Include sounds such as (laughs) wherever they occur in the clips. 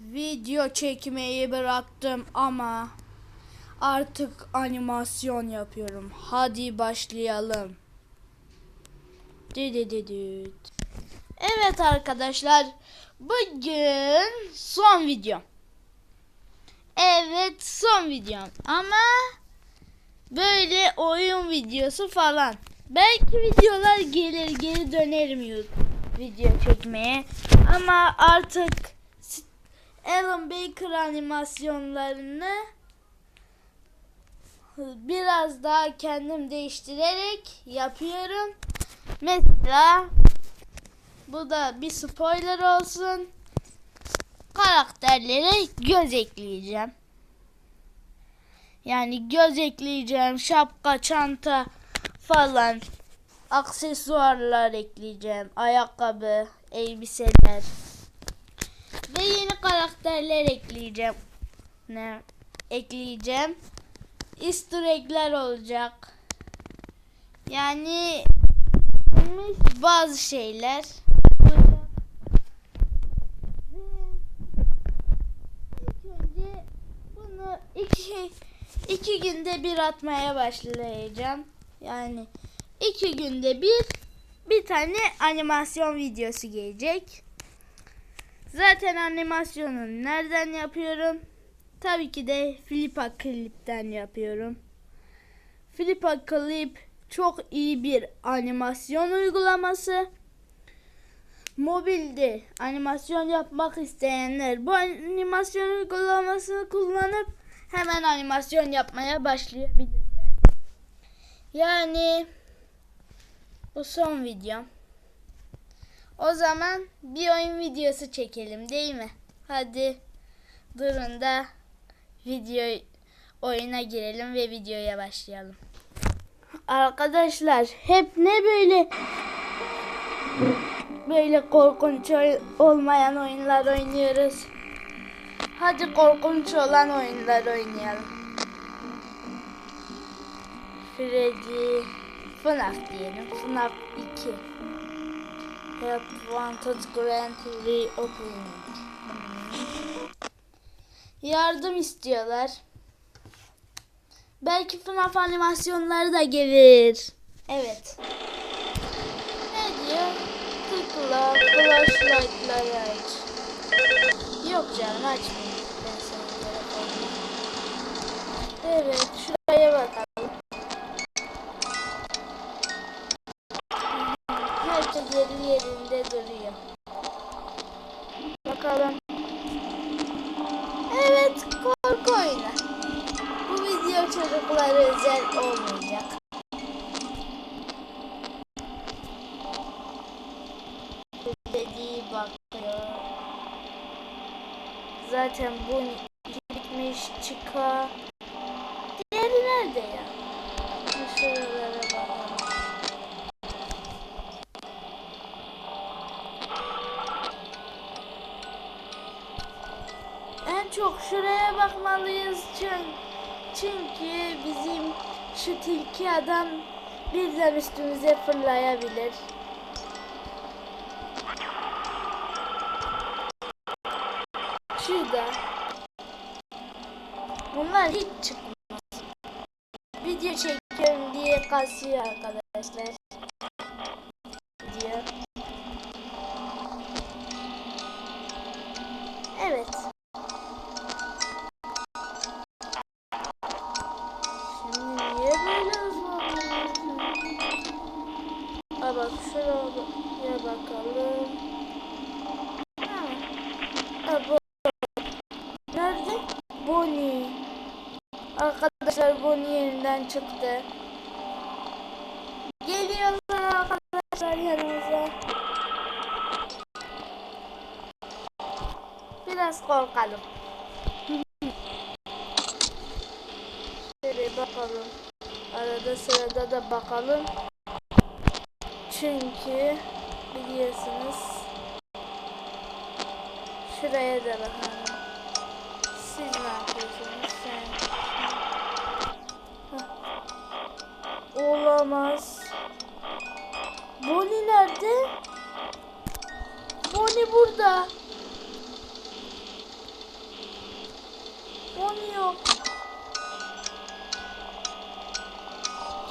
Video çekmeyi bıraktım ama artık animasyon yapıyorum. Hadi başlayalım. Didididit. Evet arkadaşlar, bugün son videom. Evet, son videom ama böyle oyun videosu falan. Belki videolar gelir, geri dönerim video çekmeye. Ama artık Alan Baker animasyonlarını biraz daha kendim değiştirerek yapıyorum. Mesela bu da bir spoiler olsun. Karakterlere göz ekleyeceğim. Yani göz ekleyeceğim, şapka, çanta falan, aksesuarlar ekleyeceğim, ayakkabı, elbiseler ve yeni karakterler ekleyeceğim. Ne ekleyeceğim? Easter egg'ler olacak. Yani bazı şeyler ilk önce bunu iki iki günde bir atmaya başlayacağım. Yani iki günde bir bir tane animasyon videosu gelecek. Zaten animasyonu nereden yapıyorum? Tabii ki de Flippa Clip'ten yapıyorum. Flippa Clip çok iyi bir animasyon uygulaması. Mobilde animasyon yapmak isteyenler bu animasyon uygulamasını kullanıp hemen animasyon yapmaya başlayabilirler. Yani bu son videom. O zaman bir oyun videosu çekelim değil mi? Hadi durun da video oyuna girelim ve videoya başlayalım. Arkadaşlar hep ne böyle böyle korkunç olmayan oyunlar oynuyoruz. Hadi korkunç olan oyunlar oynayalım. Freddy, FNAF diyelim. FNAF 2. Help Wanted Grant Reopening. Yardım istiyorlar. Belki FNAF animasyonları da gelir. Evet. Ne diyor? Tıkla flashlight'ları aç. Yok canım açmayayım. Ben telefonunu. Evet Zaten bu gitmiş çıka. Diğeri nerede ya? Şuralara bakalım. En çok şuraya bakmalıyız çünkü, bizim şu tilki adam birden üstümüze fırlayabilir. Şurada. Bunlar hiç çıkmaz. Video çekiyorum diye kasıyor arkadaşlar. Arkadaşlar Bonnie yerinden çıktı. Geliyorlar arkadaşlar yanımıza. Biraz korkalım. (laughs) Şöyle bakalım. Arada sırada da bakalım. Çünkü biliyorsunuz şuraya da bakalım. Siz ne? Olamaz. Bonnie nerede? Bonnie burada. Fon yok.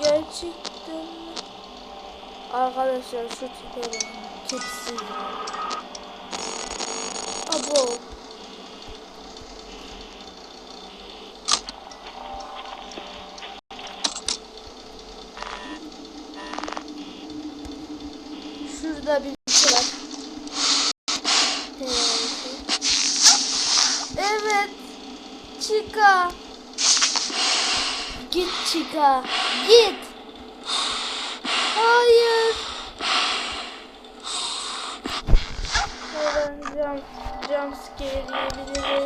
Gerçekten mi? Arkadaşlar şu tipe bakın. Tipsiz. Abo. Şurada bir şey var. Evet. Chica. Git Chica. Git. Hayır. Oradan jump, jump scare yiyebiliriz.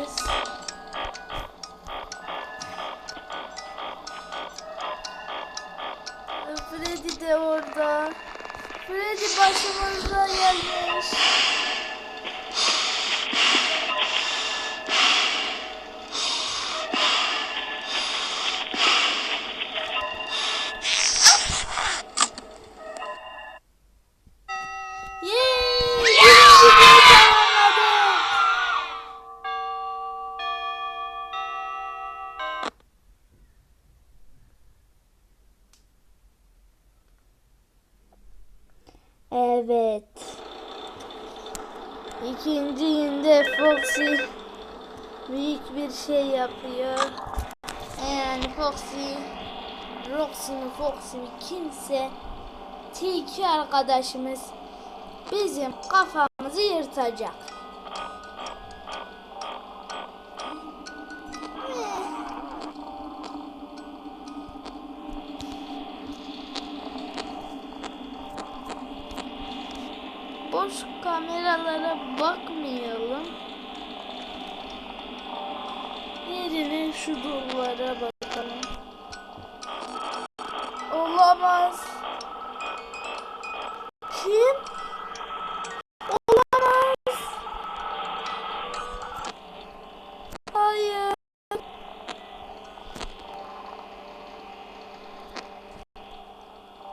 Evet. İkinci günde Foxy büyük bir şey yapıyor. Yani Foxy, Roxy mi Foxy mi kimse Tilki arkadaşımız bizim kafamızı yırtacak. Boş kameralara bakmayalım. Yerine şu duvarlara bakalım. Olamaz. Kim? Olamaz. Hayır.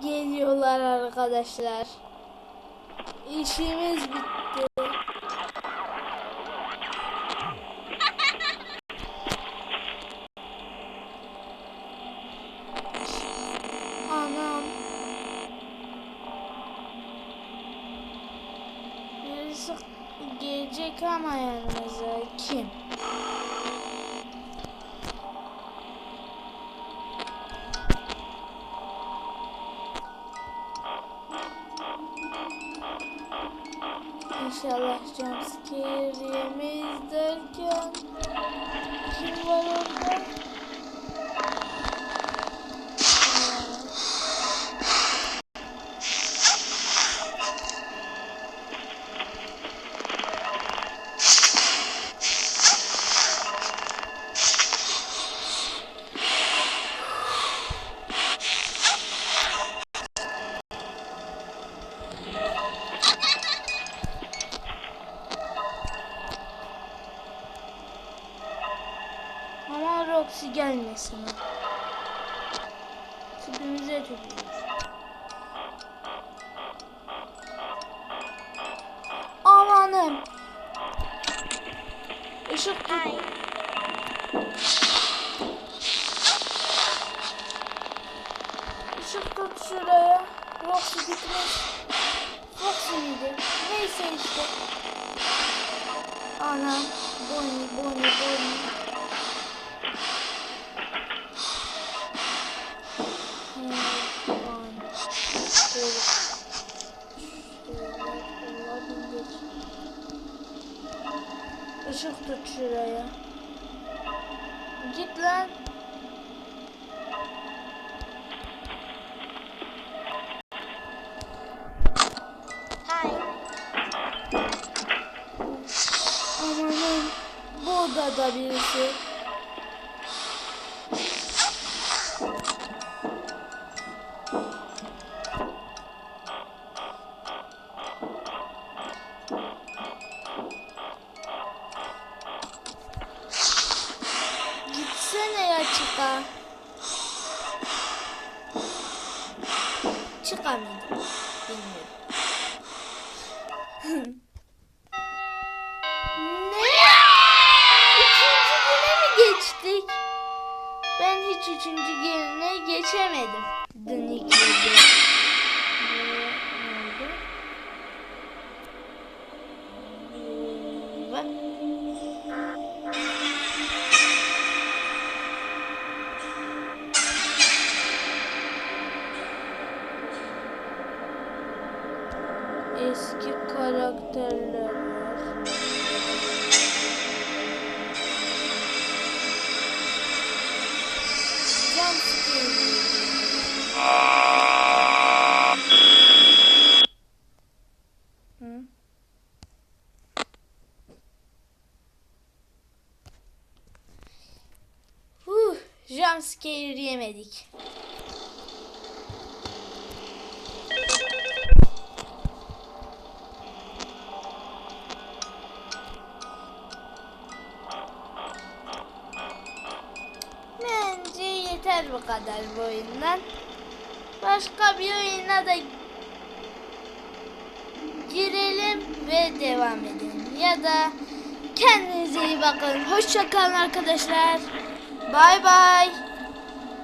Geliyorlar arkadaşlar. İşimiz bitti. İnşallah jumpscare yemeyiz derken kim var orada? Ama Roxy gelmesin. Tipimize tükürür. Amanım. Işık tut. Işık tut şuraya. Roxy gitmez. Roxy miydi? Neyse işte. Anam. Bonnie, Bonnie, Bonnie. Işık tut şuraya. Git lan. Amanın bu odada birisi. ne? Üçüncü güne mi geçtik? Ben hiç üçüncü güne geçemedim. Dün ikinci. Jumpscare yemedik. Bence yeter bu kadar bu oyundan. Başka bir oyuna da girelim ve devam edelim. Ya da kendinize iyi bakın. Hoşça kalın arkadaşlar. Bay bay.